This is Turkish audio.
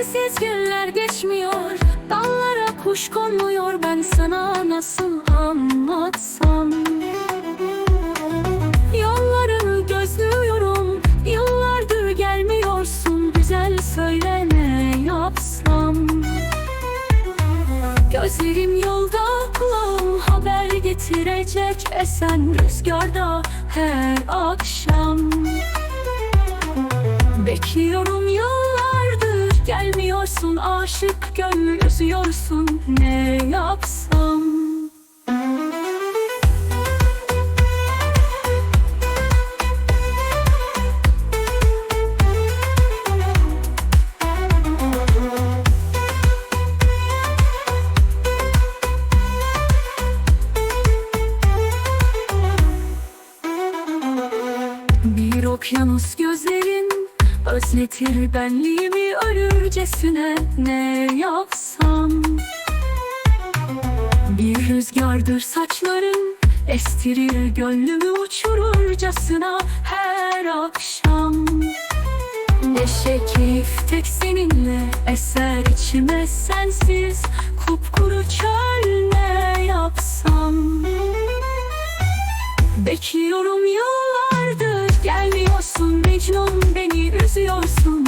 Sensiz günler geçmiyor Dallara kuş konmuyor. Ben sana nasıl anlatsam? Yollarını gözlüyorum Yıllardır gelmiyorsun. Güzel söyle ne yapsam? Gözlerim yolda kulağım haber getirecek. Esen rüzgarda her akşam. Bekliyorum yıllardır gelmiyorsun Aşık gönül üzüyorsun. Ne yapsam? Bir okyanus gözlerin Özletir benliğimi ötesine ne yapsam? Bir rüzgardır saçların Estirir gönlümü uçururcasına her akşam. Neşe keyif tek seninle Eser içime sensiz Kupkuru çöl ne yapsam. Bekliyorum yıllardır Gelmiyorsun Mecnun beni üzüyorsun.